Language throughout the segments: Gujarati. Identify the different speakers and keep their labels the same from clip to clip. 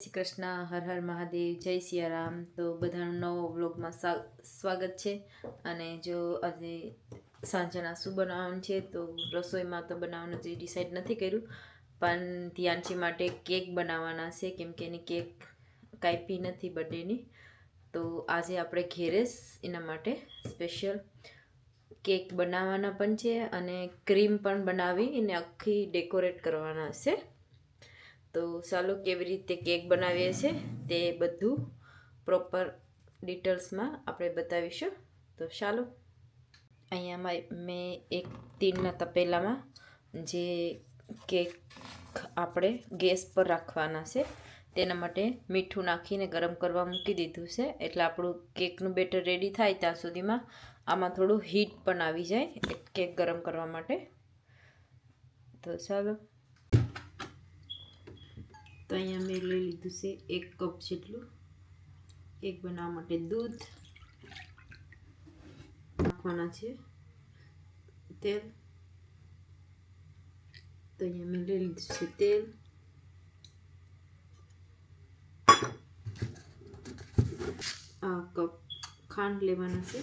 Speaker 1: શ્રી કૃષ્ણ, હર હર મહાદેવ, જય સિયારામ. તો બધાનું નવો વ્લોગમાં સ્વાગત છે. અને જો આજે સાંજના શું બનાવવાનું છે, તો રસોઈમાં તો બનાવવાનું જે ડિસાઈડ નથી કર્યું. પણ ધ્યાનજી માટે કેક બનાવવાના છે, કેમ કે એની કેક કાપી નથી બર્થડેની. તો આજે આપણે ઘેરે એના માટે સ્પેશિયલ કેક બનાવવાના પણ છે અને ક્રીમ પણ બનાવી એને આખી ડેકોરેટ કરવાના છે. તો ચાલો કેવી રીતે કેક બનાવીએ છીએ તે બધું પ્રોપર ડિટેલ્સમાં આપણે બતાવીશું. તો ચાલો. અહીંયા મેં એક તીનના તપેલામાં જે કેક આપણે ગેસ પર રાખવાના છે, તેના માટે મીઠું નાખીને ગરમ કરવા મૂકી દીધું છે. એટલે આપણું કેકનું બેટર રેડી થાય ત્યાં સુધીમાં આમાં થોડું હીટ પણ આવી જાય કેક ગરમ કરવા માટે. તો ચાલો. તો અહીંયા મેં લઈ લીધું છે એક કપ જેટલું. એક બનાવવા માટે દૂધ નાખવાના છે. તેલ. તો અહીંયા મેં લઈ લીધું છે તેલ. આ કપ ખાંડ લેવાના છે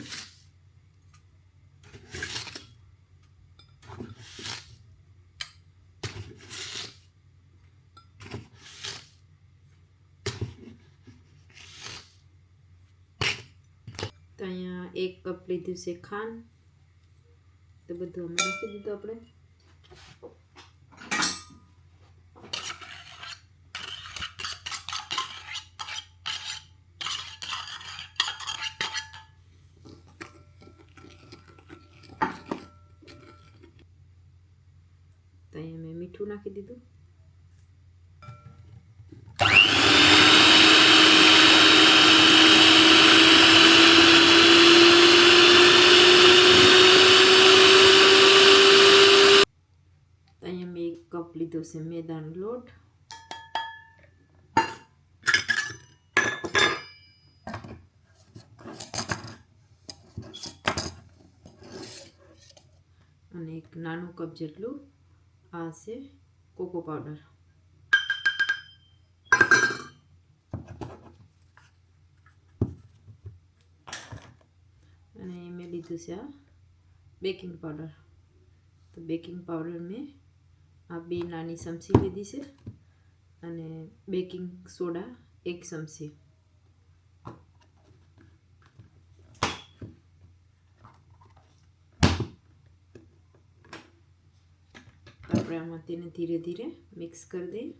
Speaker 1: તો અહીંયા એક કપ લીધું છે ખાંડ તો બધું અમે નાખી દીધું આપણે તો અહીંયા મેં મીઠું નાખી દીધું અહીંયા મેં એક કપ લીધો છે મેદાનો લોટ. અને એક નાનું કપ જેટલું આ છે કોકો પાવડર. અને મેં લીધું છે આ બેકિંગ પાવડર. તો બેકિંગ પાવડર મેં આ બે નાની ચમચી લીધી છે અને બેકિંગ સોડા એક ચમચી આપણે આમાં તેને ધીરે ધીરે મિક્સ કરી દઈએ.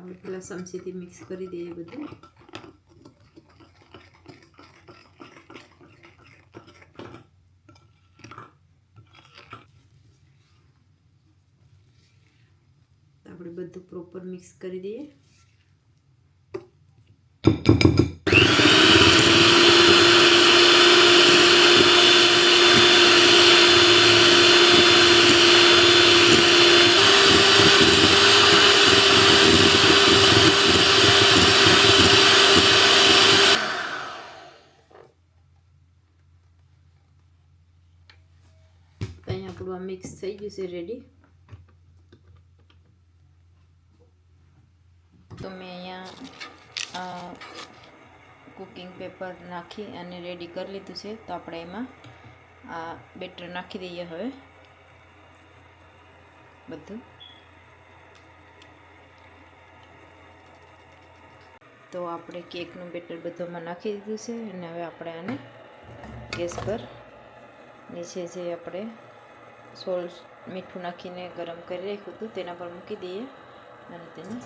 Speaker 1: આપણે પહેલાં ચમચીથી મિક્સ કરી દઈએ બધું આપણે બધું પ્રોપર મિક્સ કરી દઈએ તો અહીંયા આપણું આ મિક્સ થઈ ગયું છે રેડી તો મેં અહીંયા કુકિંગ પેપર નાખી અને રેડી કરી લીધું છે. તો આપણે એમાં આ બેટર નાખી દઈએ હવે. બધું. તો આપણે કેકનું બેટર બધામાં નાખી દીધું છે અને હવે આપણે આને ગેસ પર નીચે જે આપણે સોલ્ટ મીઠું નાખીને ગરમ કરી રાખ્યું હતું, તેના પર મૂકી દઈએ અને તેને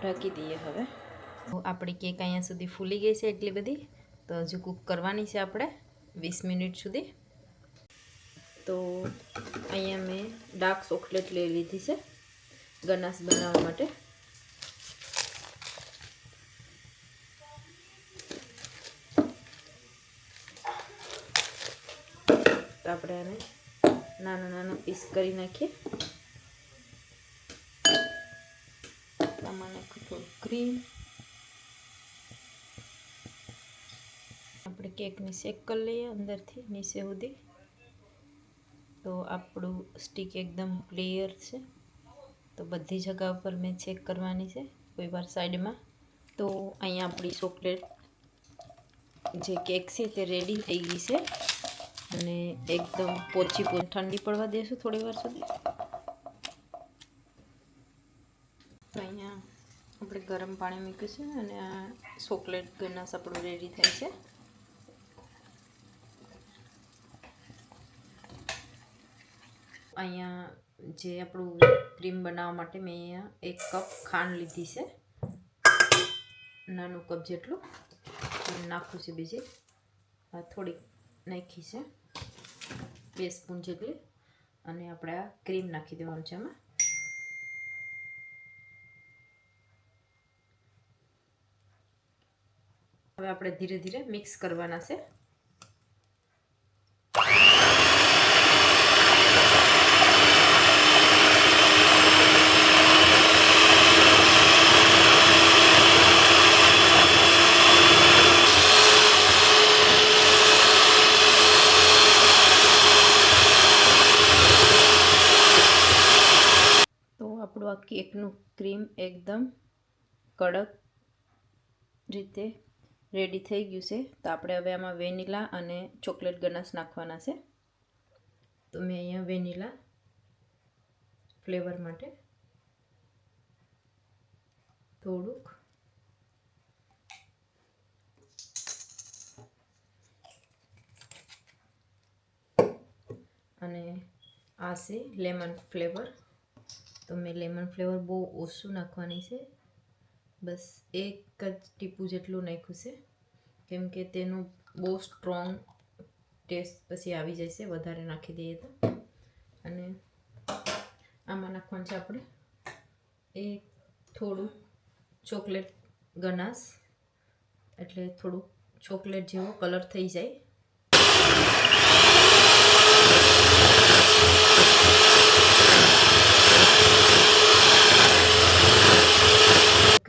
Speaker 1: ઢાંકી દઈએ હવે. આપણી કેક અહીંયા સુધી ફૂલી ગઈ છે એટલી બધી. તો હજુ કૂક કરવાની છે આપણે વીસ મિનિટ સુધી. તો અહીંયા મેં ડાર્ક ચોકલેટ લઈ લીધી છે ગનાસ બનાવવા માટે. આપણે આને નાના નાનો પીસ કરી નાખીએ. આમાં નાખું ક્રીમ આપણે કેકને શેક કરી લઈએ અંદરથી, નીચે સુધી. તો આપણું સ્ટીક એકદમ ક્લિયર છે. તો બધી જગા ઉપર મેં ચેક કરવાની છે, કોઈ વાર સાઈડમાં તો અહીંયા આપણી ચોકલેટ જે કેક છે તે રેડી થઈ ગઈ છે. અને એકદમ પોચી પોચી. ઠંડી પડવા દઈશું થોડી વાર સુધી. અહીંયા આપણે ગરમ પાણી મૂક્યું છે અને આ ચોકલેટ ઘરના આપણું રેડી થાય છે. અહીંયા જે આપણું ક્રીમ બનાવવા માટે મેં અહીંયા એક કપ ખાંડ લીધી છે. નાનું કપ જેટલું. નાખું છે બીજી. થોડીક નાખી છે. બે સ્પૂન જેટલી અને આપણે આ ક્રીમ નાખી દેવાનું છે એમાં હવે આપણે ધીરે ધીરે મિક્સ કરવાના છે. આપણું કેકનું ક્રીમ એકદમ કડક રીતે રેડી થઈ ગયું છે. તો આપણે હવે આમાં વેનીલા અને ચોકલેટ ગનાશ નાખવાના છે. તો મેં અહીંયા વેનીલા ફ્લેવર માટે થોડુંક અને આ છે લેમન ફ્લેવર. તો મેં લેમન ફ્લેવર બહુ ઓછું નાખવાની છે. બસ એક જ ટીપું જેટલું નાખ્યું છે. કેમ કે તેનું બહુ સ્ટ્રોંગ ટેસ્ટ પછી આવી છે, વધારે નાખી દઈએ તો. અને આમાં નાખવાનું છે આપણે એક થોડું ચોકલેટ ગનાશ. એટલે થોડુંક ચોકલેટ જેવો કલર થઈ જાય.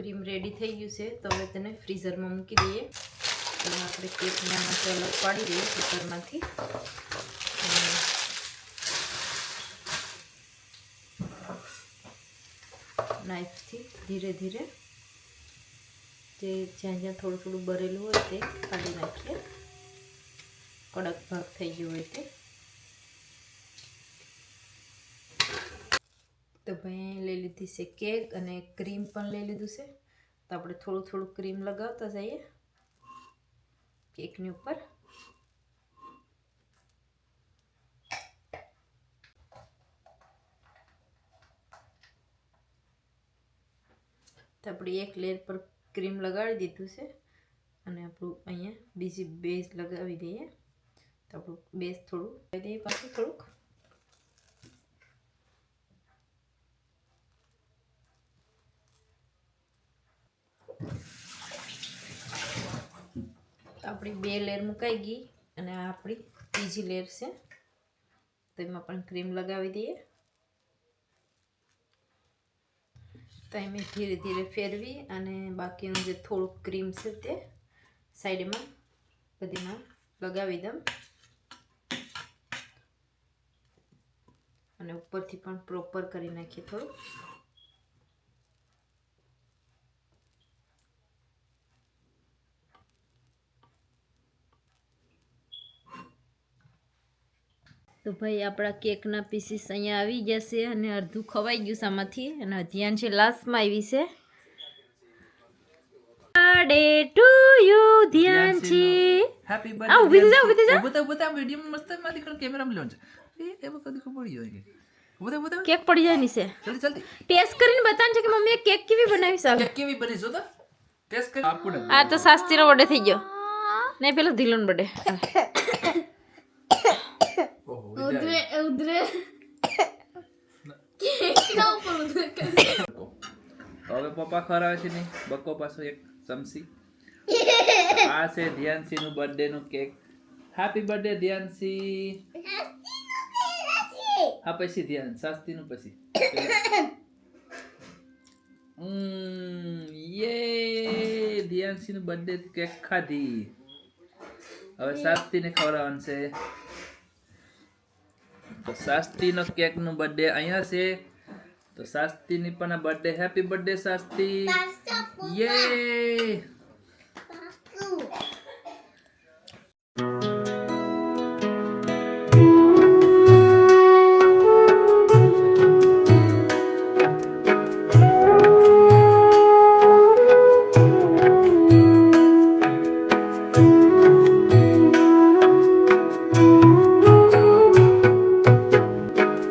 Speaker 1: ક્રીમ રેડી થઈ ગયું છે તો હવે તેને ફ્રીઝરમાં મૂકી દઈએ. તો આપણે કેકના મસાલો પાડી દઈએ કુકરમાંથી. નાઇફથી ધીરે ધીરે જે જ્યાં જ્યાં થોડું થોડું બરેલું હોય તે કાઢી નાખીએ. કડક ભાગ થઈ ગયો હોય તે. ભાઈ લઈ લીધી છે કેક અને ક્રીમ પણ લઈ લીધું છે. તો આપણે થોડું થોડું ક્રીમ લગાવતા જઈએ કેકની ઉપર. તો આપણે એક લેયર પર ક્રીમ લગાડી દીધું છે અને આપણું અહીંયા બીજી બેઝ લગાવી દઈએ. તો આપણું બેઝ થોડું દઈએ. પાછું થોડુંક આપણી બે લેર મુકાઈ ગઈ અને આ આપણી ત્રીજી લેર છે. તો એમાં પણ ક્રીમ લગાવી દઈએ. તો એમ ધીરે ધીરે ફેરવી અને બાકીનું જે થોડુંક ક્રીમ છે તે સાઈડમાં બધીમાં લગાવી દઉં. અને ઉપરથી પણ પ્રોપર કરી નાખીએ થોડું તો ભાઈ આપણા કેકના પીસીસ અહીંયા આવી ગયા છે અને અડધું ખવાઈ ગયું આમાંથી અને ધ્યાન છે લાસ્ટમાં આવી છે. બર્થડે ટુ યુ ધ્યાન છે
Speaker 2: હેપી
Speaker 1: આ
Speaker 2: બતા બતા વિડિયો મસ્તમાં કેમેરામાં છે એ કદી ખબર પડી
Speaker 1: કેક પડી જાય નીચે.
Speaker 2: જલ્દી જલ્દી.
Speaker 1: ટેસ્ટ કરીને બતાવવાનું છે કે મમ્મીએ કેક કેવી બનાવી
Speaker 2: કેક કેવી બની જો તો ટેસ્ટ કરી. વડે
Speaker 1: આ તો થઈ ગયો. નહીં પેલો ધીલોન
Speaker 2: ઓહો
Speaker 3: ઉધરે ઉધરે
Speaker 2: હવે પપ્પા ખરાવે છે નહીં બકો પાછો એક ચમચી આ છે ધ્યાનસી નું બર્થડે નું કેક હેપી બર્થડે ધ્યાનસી હા પછી ધ્યાન શાસ્તી નું પછી હમ યે ધ્યાનસી નું બર્થડે કેક ખાધી હવે શાસ્તીને ખવડાવવાનું છે તો શાસ્ત્રીનો કેકનો બર્થડે અહીંયા છે. તો શાસ્ત્રીની પણ બર્થડે હેપી બર્થડે શાસ્તી યે